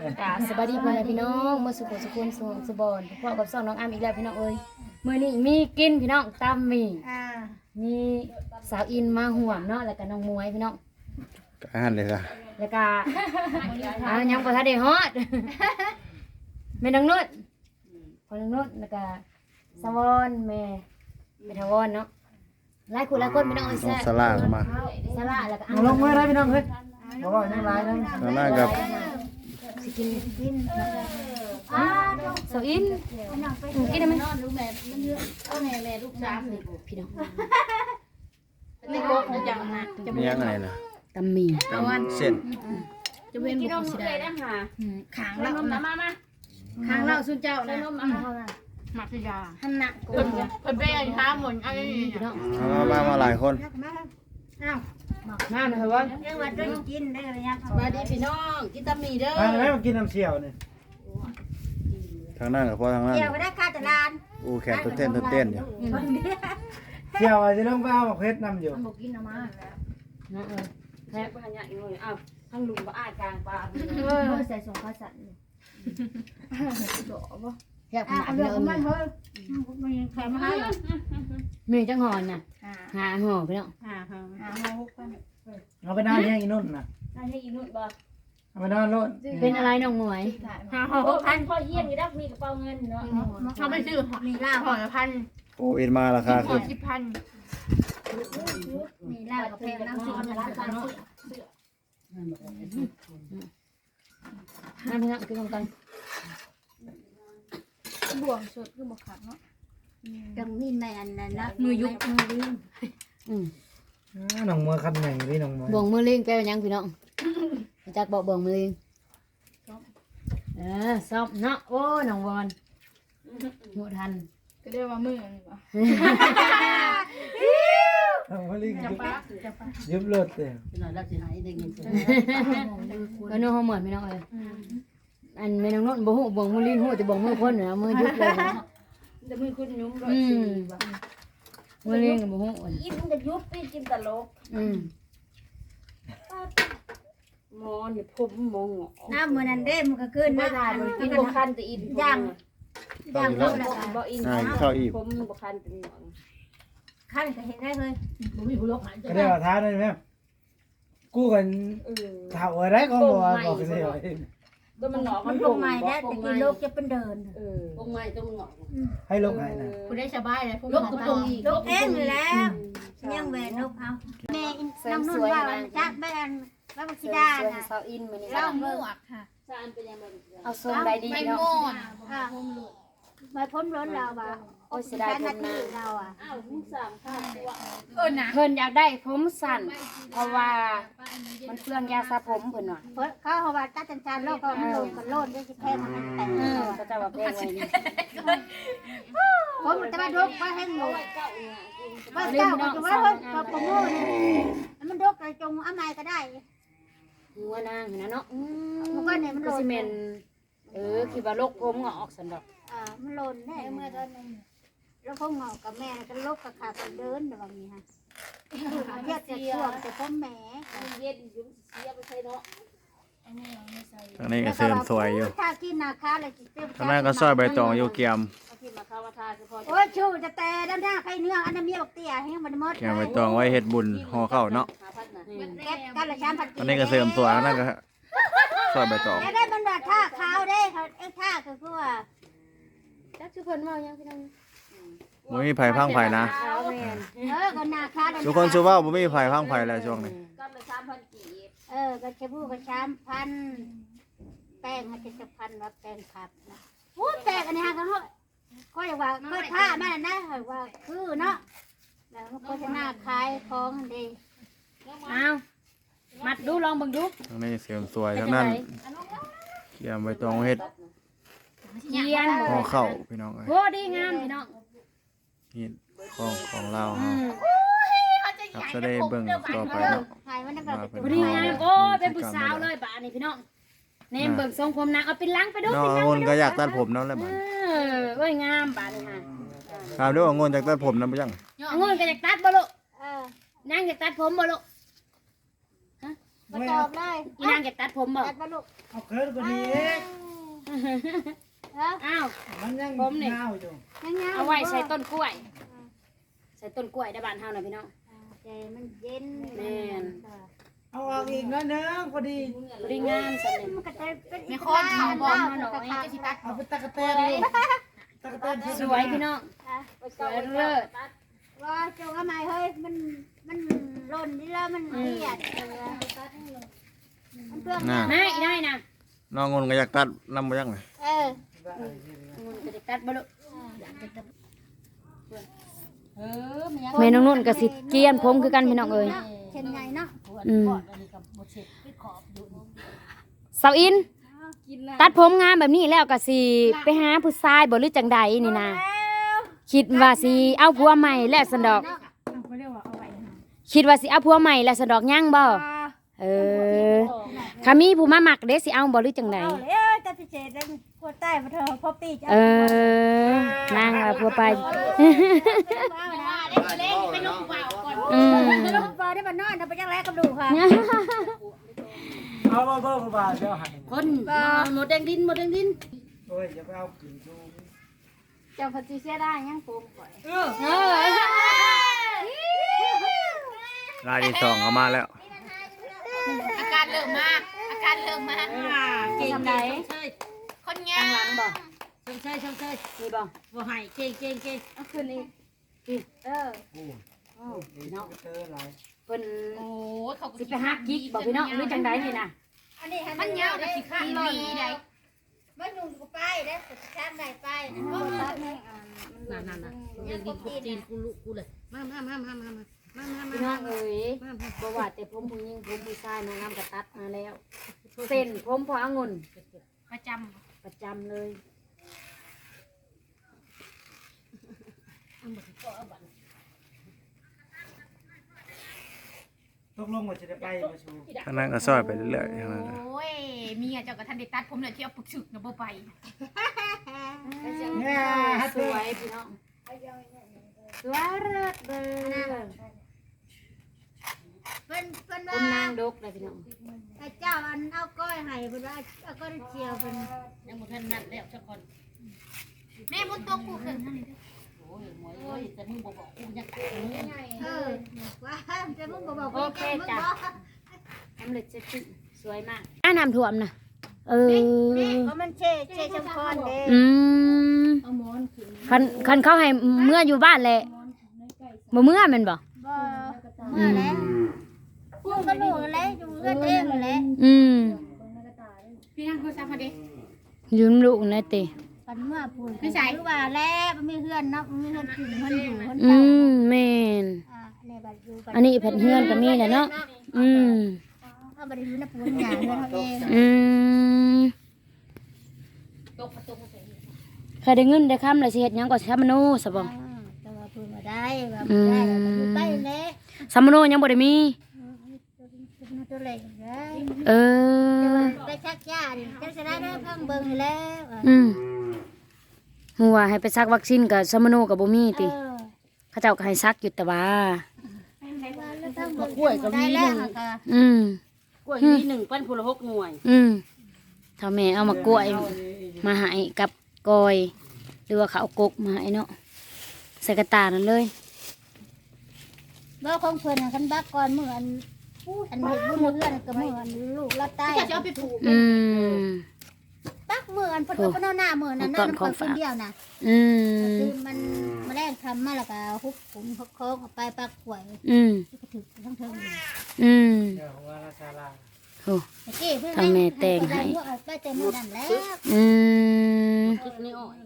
กราบสวัสดีพ่อแม่พี่น้องมื้อสุขสุขสุขสุบอนพ่อกับสองน้องอามอีกแล้วพี่น้องเอ้ยมื้อนี้มีกินพี่น้องตำหมี่อ่ามีสาวอินมาห่วมเนาะแล้วก็น้องมวยพี่น้องก็หันเลยล่ะแล้วก็อ่ายังบ่ทันได้ฮอดแม่น้องนุชพ่อน้องนุชแล้วก็สวอนแม่แม่ทวอนเนาะหลายคนหลายคนพี่น้องเอ้ยน้องแซ่สลากมาสละแล้วก็เอาลงไว้ได้พี่น้องเฮ้ยบอกว่ายังไรนะสลากกับสิ กินกินอ่าสาอินกินได้ไหมลูกแม่มันเยอะเอาแม่แม่ลูกสามนี่พี่น้องไม่กงนะจังนะจะมียังไงนะตำมีตำเส้นจะเว้นบุกสิได้ขางเรามามามาขางเราสุนเจ้านะมักยาหันหนักเพิ่นเพิ่นไปอันค้าหมดอันนี้พี่น้องเอามามามาหลายคนอ้าว มาหน่อยว่ายังว่าจะกินได้ระยะสวัสดีพี่น้องกินตำหมี่เด้อไปไหมมากินน้ำเชี่ยวนี่ทางนั้นกับพ่อทางนั้นเกี่ยวไปได้ค่าตลาดอู้แขนตัวเต้นตัวเต้นอยู่เชี่ยวอาจจะต้องไปเอาหมกเพชรนำอยู่บอกกินเอามาน้องเอ้ยแทบพญาอีกเลยอ้าวทั้งลุงก็อ้ายกลางปลาเออใส่ส่งข้าวสันแทบขอ่านาดเรื่เดิองมมันเฮ้ยมันยังแถมให้หรอมีจังหอนน่ะอ่าหาห่อพี่น้องอ่า ฮะอ่ามาหกพันเอาไปนอนเลี้ยงอีนุ่นนะนั่นให้อีนุ่นบ่เอาไปนอนรถเป็นอะไรน้องหมวยห้าหโอ้กพัพันนพ่อเยี่ยมอยู่ดักมีกระเป๋าเงินเนาะเขาไม่ซื้อมีลาบห่อละพันโอ้เอ็นมาราคาห่ขึ้อนสิบพันมีลาบกับเพลน้ำซุปน้ำตาลมาพี่น้องกินกันบ่วงสุดคือบ่ขาดเนาะต้องมีแมนนั่นนะมือยุกมือยืมอืม อ่าน้องมัวคันใหญ่พี่น้องมัวบ่วงมือลิงแปลว่าหยังพี่น้องรู้จักบอกบ่วงมือลิงเออซ่อมเนาะโอ้น้องวอนหัวทันก็เรียกว่ามือนี่ป่ะน้องมัวลิงยุบยุบรถเลยก็น้องเขาเหมือนพี่น้องเอ้ยอันแม่น้องนนท์บ่ฮู้บ่วงมือลิงฮู้แต่บ่วงมือคนน่ะมือยุบเลยนะจะมือคุณยุ้มรถอืสิม มือลิงก็บ่ฮู้อันอีมันจะยุบไปกินตลกอืมมอนี่ผมมองน้ำมือนั่นเด้มันก็ขึ้นไม่นะได้มันกินบ่คันแต่อีนย่างเข้าอยู่แล้วบ่อินอ่าเข้าอีกผมบ่คันเป็นหนองขั้นก็เห็นได้เลยก็ได้ว่าท้าได้ไหมกู้กันเออเท่าอะไรก็บอกว่าบอกกันเลย ก็มันหงอกมันลงใหม่ได้แต่กินโลกจะเป็นเดินเออลงใหม่ต้องหงอกให้ลงให้นะคุณได้สบายเลยพวกลูกตรงลูกเองแล้วยังแหวนลูกเอาแม่น้องนุ่นว่าจักแม่นว่าบักซิดาเสื้อน่ะสาวอินมื้อนี้เล่าหมวกค่ะซานเป็นยังไงเอาส้มใบดีเนาะค่ะมาพ้นร้นเราอะโอ้ยเสียดายนาผมทีนะเราอะอ้าวมึงสามข้าวตัวเพิ่นอยากได้ผมสั้นเพราะว่า มันเปลืองยาสระผมเพิ่นว่าเพิ่นเขาเขาว่าตัดจันจานโลกก็มันโลนกันโลนได้สิแค่มันแต่งเออก็จะว่าแพงไว้นี่ผมจะมาดกไปให้หมูว่าเจ้าก็จะว่าเฮ้ยกับผมโง่นี่มันดกอะไรจงเอาไม้ก็ได้หัวนางนะเนาะอืมมันก็เนี่ยมันก็โลนสิแม่นเออคิดว่าโรคผมงอกซั่นดอกอ่ามันโลนได้เมื่อตอนนึงแล้วพวกเงากับแม่ก็ลกกับขาไปเดินแบบนี้ฮะ เทียบจะช่วงแต่พ่อแม่เย็นยุ่มเสียไปใช่เนาะทางนี้ก็เสริมสวยอยู่ ถ้ากินนาคาเลยเต็มทางนั้นก็ซอยใบตองอยู่เกียมโอ้ยชูจะแต่ด้านหน้าใครเนื้ออันนั้นเมียบอกเตี้ยให้มันหมดเกียมใบตองไว้เฮ็ดบุญห่อข้าวเนาะหาพัดน่ะแก๊สกันละชามพันอันนี้ก็เสริมสวยนนั้นก็ซอยใบตองได้บรรดาท่าขาวได้เขาไอ้ท่าก็คือว่าจักสิเพิ่นเว้ายังพี่น้อง บ่มีไผพังไผนะขาวแม่นเออก็นาคาทุกคนสู้ว่าบ่มีไผพังไผแล้วช่วงนี้ก็ละสามพันกีบเออก็จะพูดกับชามพันแป้งมันจะพันว่าแป้งผัดนะโอ้แป้งอันนี้ฮะก็เขาก็อย่างว่าก็ท่ามันนะว่าคือเนาะแล้วมันก็จะน่าขายของดีอ้าวมัดดูลองเบิ่งดูทางนี้เสริมสวยทางนั้นเกียมใบตองไว้เฮ็ดเยียนห่อข้าวพี่น้องเอ้ยโหดีงามพี่น้อง นี่ของของเราอืเฮามครับจะได้เบิ่งต่อไปเนาะขายมันนั่นก็เป็นพอดีงามโอ้เป็นผู้สาวเลยบ้านนี้พี่น้องเนมเบิ่งทรงผมนางเอาเป็นล้างไปดูน้องเป็นล้างองุ่นก็อยากตัดผมน้ำแล้วเอบัดอเอ้ยงามบ้านนี้ค่ะถามด้วยว่างุ่นอยากตัดผมน้ำบ่ยังองุ่นก็อยากตัดบ่ลูกเออนางอยากตัดผมบ่ลูกมาตอบเลยอีนางอยากตัดผมบ่ ตัดมาลูกเอาเคิร์ดก็ดีเอ๊ะ เอ้าอ้าว มันยังผมนี่ เงาอยู่ยังไงเอาไว้ใส่ต้นกล้วย ใส่ต้นกล้วยได้บ้านเฮาน่ะพี่น้องใจมันเย็นแม่น เอาออกอีกน้อยหนึงพอดี บริงามสั่นเลยมันก็จะเป็นมีคนเขาบอกมาหน่อยจะสิตัดเอาเป็นตะกะแตนเลยตะกะแตนที่สวยพี่น้องไปเก่าเลิศว่าจงทำไมเฮ้ยมันมันหล่นนี่แล้วมันเครียดเออมันเพื่องน่ะนายอีนายนะน้องงนก็อยากตัดนำบ่ยังไงเออ มันจะได้ตัดบ่ลูกเออมันยังแม่น้องนุ่นก็สิเกลียนผมคือกันพี่น้องเอ้ยเช่นไงเนาะอืมอันนี้กับบ่เสร็จไปขอบอยู่เสาอิน ตัดผมงามแบบนี้แล้วก็สิไปหาผู้ชายบ่หรือจังใดนี่นะคิดว่าสิเอาผัวใหม่แล้วสันดอกเขาเรียกว่าเอาไว้คิดว่าสิเอาผัวใหม่แล้วสันดอกยังบ่เออถ้ามีผู้มามักเด้สิเอาบ่หรือจังใดเอาเลยเอ้ยแต่พิเศษเล ยปวดใต้มาเถอะพอปีจะเออนางเอาผัวไปเล่นไปลงเปล่าก่อนอืมลูกปลาได้มานอนนะไปจังแรกกับดูค่ะเอาบ่เบิ่งบ่บาเดี๋ยวหันคนหมดแดงดินหมดแดงดินโอ้ยอย่าไปเอากลิ่นชูเจ้าพัชิเสียได้ยังผมก่อนรายที่สองเข้ามาแล้ว อาการเริ่มมาอาการเริ่มมาเก่งทำไดเชย คนเงี้ยตั้งหลังบ่ชมเชยชมเชยนี่บ่บ่ให้เก่งเก่งเก่งเอาขึ้นอีกเออโอ้ยเนาะเจอหลายเพิ่นโอ้ยเขาสิไปหากิ๊กบ่พี่น้องหรือจังใดนี่นะอันนี้มันยาวแต่สิขาดลอยได้ มันนุ่มกูไปได้สุดข้างใดไปก็ตัดให้อ่านนั่นนั่นน่ะเรื่องดินกูจีนกูลุกูเลย มามามามามามามามาพี่น้องเอ๋ยมามาบ่ว่าแต่ผมผู้หญิงผมผู้ชายนางงามก็ตัดมาแล้ว เส้นผมพอองุ่นประจ ประจำเลยตกลงว่าจะได้ไปมาชูทางนั้นก็ซอยไปเรื่อยๆทางนั้นำน่ะโอ้ยเมียเจ้าก็ทันได้ตัดผมเลยที่เอาปึกฉึกนะบ่ไปเนี่ยฮัตสตี้วยพี่น้องสวยเลิศเลย เพิ่นเพิ่นผว่ามนางดกเลยพี่น้องไอ้เจ้าอันเอาก้อยให้เพิ่นว่าเอาก้อยเชียวเพิ่นยังบ่ทันนัดแล้วสักคนแม่มุดตัวกูขึ้นนั่นนี่โอ้ยหมวยเอ้ยแต่มึงบ่บอกกูยังกัดมึงเออว่าแต่มึงบ่บอกโอเคมึงจ้ะบอกทำเล็ดเสร็จสิ้นสวยมากอ่าน้ำท่วมนะเออเพราะมันเช่เช่ชัมพรเด้อืมคันคันเขาให้เมื่ออยู่บ้านแหละบ่เมื่อแม่นบ่บ่เมื่อแล้ว พูดก็รู้แล้วอยู่กันเองแหละอืมพี่นั่งโทรศัพท์มาดิ ยืมลูกนะติปันเมื่อพูดไม่ใช่รู้ว่าแล้วมันมีเพื่อนเนาะมันมีเพื่อนกินเพื่อนอยู่เพื่อนอืเก่ามแม่น อ่าในบัดอยู่บัดอันนี้แผ่นเฮือนก็มีแหละเนาะอืมเอาบัดอยู่ในปูนหยาเพื่อนเขาเองอืมตกประตูมาใส่เคยได้เงินได้คำเลยสิเฮ็ดหยังก็สิทำมโนซะบ่อ่าแต่ว่าพูดมาได้ว่าบ่ได้แล้วก็อยู่ใกล้แล้วสามโนยังบ่ได้มี ตัวเล็กได้เออได้ชักยาดิจะจะได้ได้พังเบิ่งแล้วอะอืมหัวาให้ไปซักวัคซีนกับสามโนกับบ่มีเอติอเขาเจ้าก็ให้ซักอยู่แต่ว่าแล้วพังเบิ่งกล้วยก็มีแล้วค่ะอืมกล้วยนี่หนึ่งปั้นพลหกหน่วย อืมถ้าแม่เอามากล้วย มาให้กับกอยหรือว่าเขาเอากกมาให้เนาะใส่กระตานั่นเลยบ่ของเพิ่นน่ะคันบักก่อนมื้ออัน อันเฮ็ดบุญเฮือนก็มื้ออันลูกรับตายจะเอาไปผูกอืมปักมื้ออันเพิ่นก็บ่นอนหน้ามื้อนั้นนอนคนคนเดียวน่ะอืมคือมันมาแรกทำมาแล้วก็ฮุบขุนฮุบโค้งเอาไปปักกล้วยอืมก็ถึกทั้งเทิงเลยอืมเดี๋ยวว่าราชาลาโอ้ตะกี้เพิ่นทำแม่แต่งให้ได้แต่มื้อนั้นแล้วอืมคิดนี่อ่อย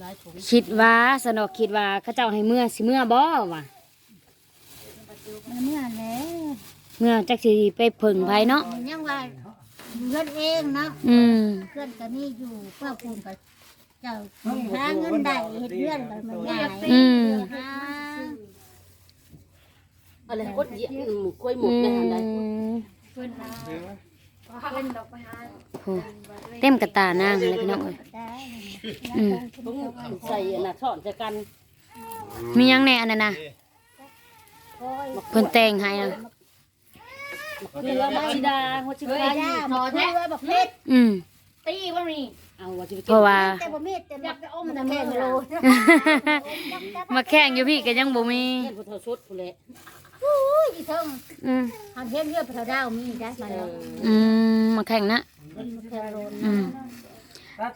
หลายถุงคิดว่าสนอกคิดว่าเขาเจ้าให้เมื่อสิเมื่อบ่วะ มันเมื่อแล้วเมื่อจักสิไปผึ่งไผเนาะมันยังว่าเพื่อนเองเนาะอืมเพื่อนก็มีอยู่เพื่อคูณกับเจ้าหาเงินได้เฮ็ดเพื่อนก็มันง่ายอืมหาอะไรกดเยี่ยมกล้วยหมอืกในหันใดมเดี๋ยวโหเต็มกระตานางเลยพี่น้องเอ้ยได้อืมต้องใส่อันน่ะช้อนใส่กันมีหยังแน่อันนั้นน่ะก้อย เพิ่นแต่งให้นะเรือมาชิดาหัวชิเฮ้ยดาย่าพบอแท้เพื่อบอกเพชรอืมตีบ่นี่เอาว่าสิเพราะว่าแต่บ่มีแต่อยากจะอมันแต่แม่โลมาแข่งอยู่พี่ก็ยังบ่มีเห็นผู้เฒ่าชุดผู้เละอุ้ยอีเทิงอืมทำเฮ็ดเรือพระดาวมีได้มาแล้วอืมมาแข่งนะอืม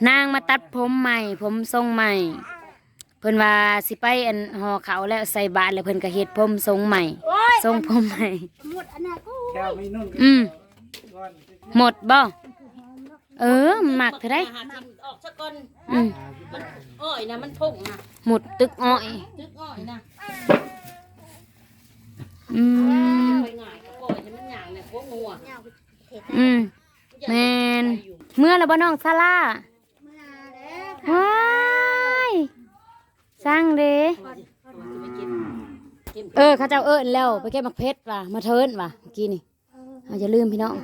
นางมาตัดผมใหม่ ผมทรงใหม่ พิ่นว่าสิไปอันห่อเขาวแล้วใส่บาตรแล้วเพิ่นก็เฮ็ดผมทรงใหม่โอ้ยทรงผมใหม่หมดอันนั้นก็แก้วไม่นุ่นอืมก้อนหมดบ่เออมันหมักเท่าไดหาทิมออกซะก่อนอืมมันอ้อยนะมันพุ่งนะหมดตึกอ้อยตึกอ้อยนะอืมไปง่ายก็ปล่อยให้มันหยางเนี่ยพวกงัวเนี่ยเฮ็ดอืมแม่นเมื่อแล้วบ่น้องซาร่ามาแล้วว้าย สร้างเด้ไปกินกินเออเขาเจ้าเอิ้นแล้ว ไปเก็บมักเพชรว่ะมาเทินว่ะเมื่อกี้นี่เอาอย่าลืมพี่น้อง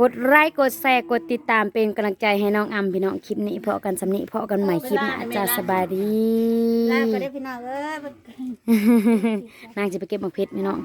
กดไลค์กดแชร์กดติดตามเป็นกำลังใจให้น้องอำพี่น้องคลิปนี้เพาะกันสำนี้เพาะกันใหม่คลิปหน้าจ้าสบายดีลาก็ได้พี่น้องเอ้ยนางจะไปเก็บมักเพชรพี่น้อง